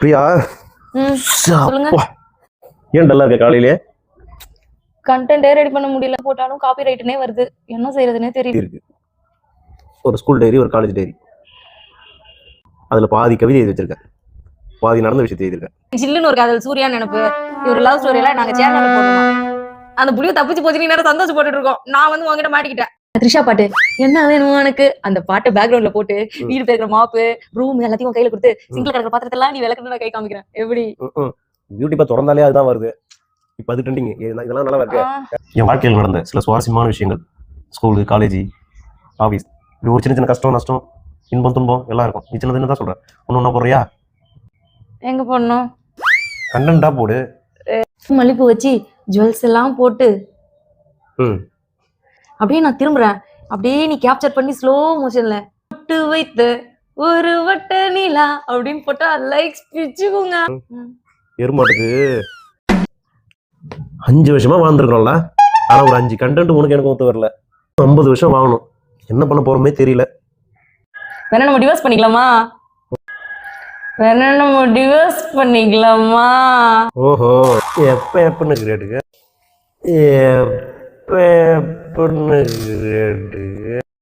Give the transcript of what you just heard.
பிரியா. ஏன் டல்லா இருக்க காலையிலே? கண்டென்ட்டே ரெடி பண்ண முடியல. போட்டாலும் காப்பி ரைட்டுனே வருது. என்ன செய்யறதுனே தெரியல. இருக்கு ஒரு ஸ்கூல் டைரி ஒரு காலேஜ் டைரி அதுல பாதி கவிதை எழுதி வச்சிருக்கேன். பாதி நடந்த விஷயத்தை எழுதியிருக்கேன். ஜில்லுன்னு ஒரு காதல் சூர்யா நினைப்பு. இவர் லவ் ஸ்டோரி எல்லாம் நாங்க சேனல்ல போடுவோம் அந்த புளிய தப்பிச்சு போச்சு நீ நேரம் சந்தோஷம் போட்டுட்டு இருக்கோம். நான் வந்து உங்ககிட்ட மாட்டிக்கிட்டேன். த்ரிஷா பாட்டு என்ன வேணும் உனக்கு? அந்த பாட்டை பேக்ரவுண்ட்ல போட்டு வீடு பேருக்கிற மாப்பு ரூம் எல்லாத்தையும் கையில கொடுத்து சிங்கிள் கிடக்கிற பாத்திரத்தெல்லாம் நீ விளக்கணும் நான் கை காமிக்கிறேன். எப்படி? பியூட்டி பா திறந்தாலே அதுதான் வருது. இப்போ அது ட்ரெண்டிங் இதெல்லாம் நல்லா இருக்கு. என் வாழ்க்கையில் நடந்த சில சுவாரஸ்யமான விஷயங்கள். ஸ்கூலு காலேஜ் ஆஃபீஸ் இப்படி ஒரு சின்ன சின்ன கஷ்டம் நஷ்டம் இன்பம் துன்பம் எல்லாம் இருக்கும். நீ சின்னதுன்னு தான் சொல்கிறேன் ஒன்று ஒன்றா போடுறியா? எங்க போடணும்? கண்டென்ட்டாக போடு. மல்லிப்பூ வச்சு ஜுவல்ஸ் எல்லாம் போட்டு ம். அப்படியே நான் திரும்புறேன். அப்படியே நீ கேப்சர் பண்ணி ஸ்லோ மோஷன்ல விட்டு வைத்து ஒரு வட்ட நிலா அப்படின்னு போட்டா லைக்ஸ் பிச்சுக்குங்க. எருமாட்டுக்கு அஞ்சு வருஷமா வாழ்ந்துருக்கோம்ல ஆனா ஒரு அஞ்சு கண்டென்ட் உனக்கு எனக்கு ஒத்து வரல. ஐம்பது வருஷம் வாங்கணும் என்ன பண்ண போறோமே தெரியல. வேணா நம்ம டிவோர்ஸ் பண்ணிக்கலாமா? வேணா நம்ம டிவோர்ஸ் பண்ணிக்கலாமா? ஓஹோ எப்ப எப்பன்னு கிரேட்டுக்கு எப்ப எப்பன்னு கிரேட்டுக்கு